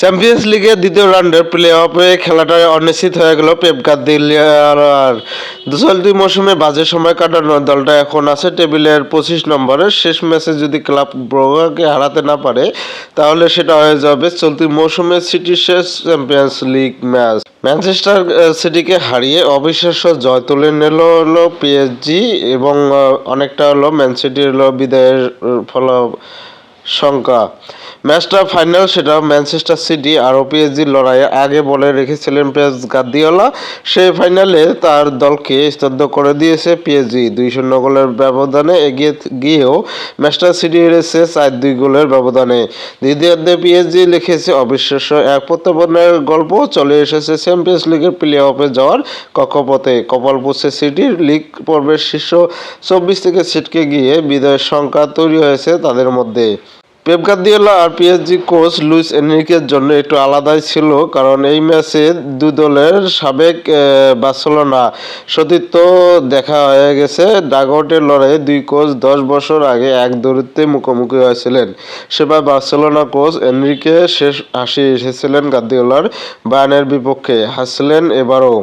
Champions লিগের দ্বিতীয় রাউন্ডের প্লে অফে খেলাটা অনিশ্চিত হয়ে গেল পেপ গার্দিওলার চলতি মৌসুমে বাজে সময় কাটানোর দলটা এখন আছে টেবিলের পঁচিশ নম্বরে। শেষ ম্যাচে যদি ক্লাব ব্রোগাকে হারাতে না পারে, তাহলে সেটা হয়ে যাবে চলতি মৌসুমে সিটির শেষ চ্যাম্পিয়ন্স লিগ ম্যাচ। ম্যানচেস্টার সিটিকে হারিয়ে অবিশ্বাস্য জয় তুলে নিল হলো পিএসজি এবং অনেকটা হলো ম্যান হলো বিদায়ের ফল শঙ্কা। ম্যাচটা ফাইনাল সেটা ম্যানচেস্টার সিটি আর পিএসজির লড়াইয়ে আগে বলে রেখেছিলেন পেস গার্দিওলা। সেই ফাইনালে তার দলকে স্তব্ধ করে দিয়েছে পিএসজি। দুই শূন্য গোলের ব্যবধানে এগিয়ে গিয়েও ম্যাচটা সিটি হেরেছে চার দুই গোলের ব্যবধানে। দ্বিতীয়ার্ধে পিএসজি লিখেছে অবিশ্বাস্য এক প্রত্যাবর্তনের গল্প। চলে এসেছে চ্যাম্পিয়ন্স লিগের প্লে অফে যাওয়ার কক্ষপথে। কপাল পুষছে সিটির লিগ পর্বের শীর্ষ চব্বিশ থেকে ছিটকে গিয়ে বিদায়ের সংখ্যা তৈরি হয়েছে তাদের মধ্যে। পেপ গার্দিওলা আর পিএসজি কোচ লুইস এনরিকের জন্য একটু আলাদাই ছিল, কারণ এই ম্যাচে দু দলের সাবেক বার্সেলোনা সতীর্থ দেখা হয়ে গেছে। ডাগআউটের লড়াইয়ে দুই কোচ দশ বছর আগে এক দূরত্বে মুখোমুখি হয়েছিলেন। সেবার বার্সেলোনা কোচ এনরিকে শেষ হাসি এসেছিলেন গার্দিওলার বায়ানের বিপক্ষে, হাসলেন এবারও।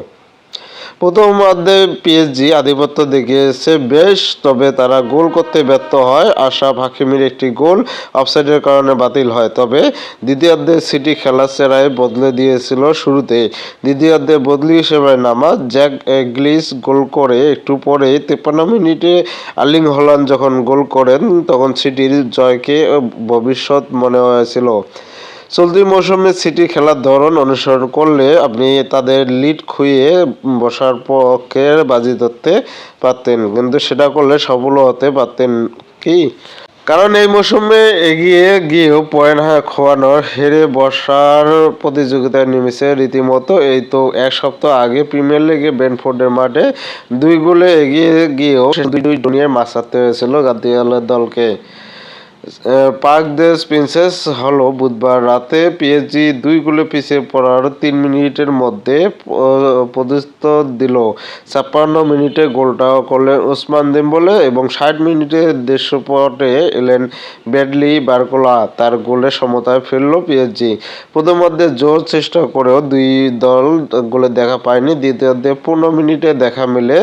প্রথম অর্ধে পিএসজি আধিপত্য দেখিয়েছে বেশ, তবে তারা গোল করতে ব্যর্থ হয়। আশা হাকিমির একটি গোল অফসাইডের কারণে বাতিল হয়। তবে দ্বিতীয়ার্ধে সিটি খেলার সেরায় বদলে দিয়েছিল শুরুতে দ্বিতীয়ার্ধে বদলি হিসেবে নামা জ্যাক গ্লিস গোল করে একটু পরে তেপান্ন মিনিটে আর্লিং হলান যখন গোল করেন, তখন সিটির জয়কে ভবিষ্যৎ মনে হয়েছিল। চলতি মৌসুমে সিটি খেলার ধরন অনুসরণ করলে আপনি তাদের লিড খুইয়ে বসার পক্ষে বাজি ধরতে পারতেন। কিন্তু সেটা করলে সফল হতে পারতেন কি? কারণ এই মৌসুমে এগিয়ে গিয়েও পয়েন্ট খোয়ানোর হেরে বসার প্রতিযোগিতায় নেমেছে রীতিমতো। এই তো এক সপ্তাহ আগে প্রিমিয়ার লিগে ব্রেনফোর্ডের মাঠে দুই গোলে এগিয়ে গিয়েও দুই দুই দুনিয়ায় মাছ ছাড়তে হয়েছিল গার্দিওলার দলকে। পার্ক দেশ প্রিন্সেস, হলো বুধবার রাতে পিএসজি দুই গোলে পিছিয়ে পড়ার তিন মিনিটের মধ্যে প্রতিস্থ দিল। ছাপ্পান্ন মিনিটে গোলটা করলেন ওসমান দেম্বলে এবং ষাট মিনিটে দেশপটে এলেন ব্যাডলি বারকোলা। তার গোলে সমতায় ফেলল পিএসজি প্রথমার্ধে জোর চেষ্টা করেও দুই দল গোলে দেখা পায়নি। দ্বিতীয়ার্ধে পনেরো মিনিটে দেখা মিলে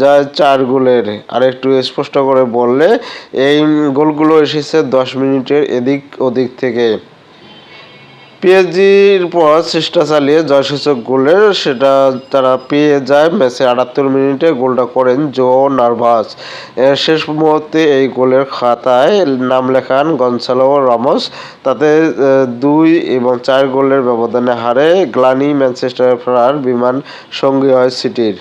যায় চার গোলের। আরেকটু স্পষ্ট করে বললে, এই গোলগুলো এসেছে দশ মিনিটের এদিক ওদিক থেকে। পিএসজির পর চেষ্টা চালিয়ে জয়সূচক গোলের সেটা তারা পেয়ে যায় ম্যাচে আটাত্তর মিনিটে, গোলটা করেন জো নার্ভাস। শেষ মুহূর্তে এই গোলের খাতায় নাম লেখান গনসালো রামোস। তাতে দুই এবং চার গোলের ব্যবধানে হারে গ্লানি ম্যানচেস্টার ফেরার বিমান সঙ্গী হয় সিটির।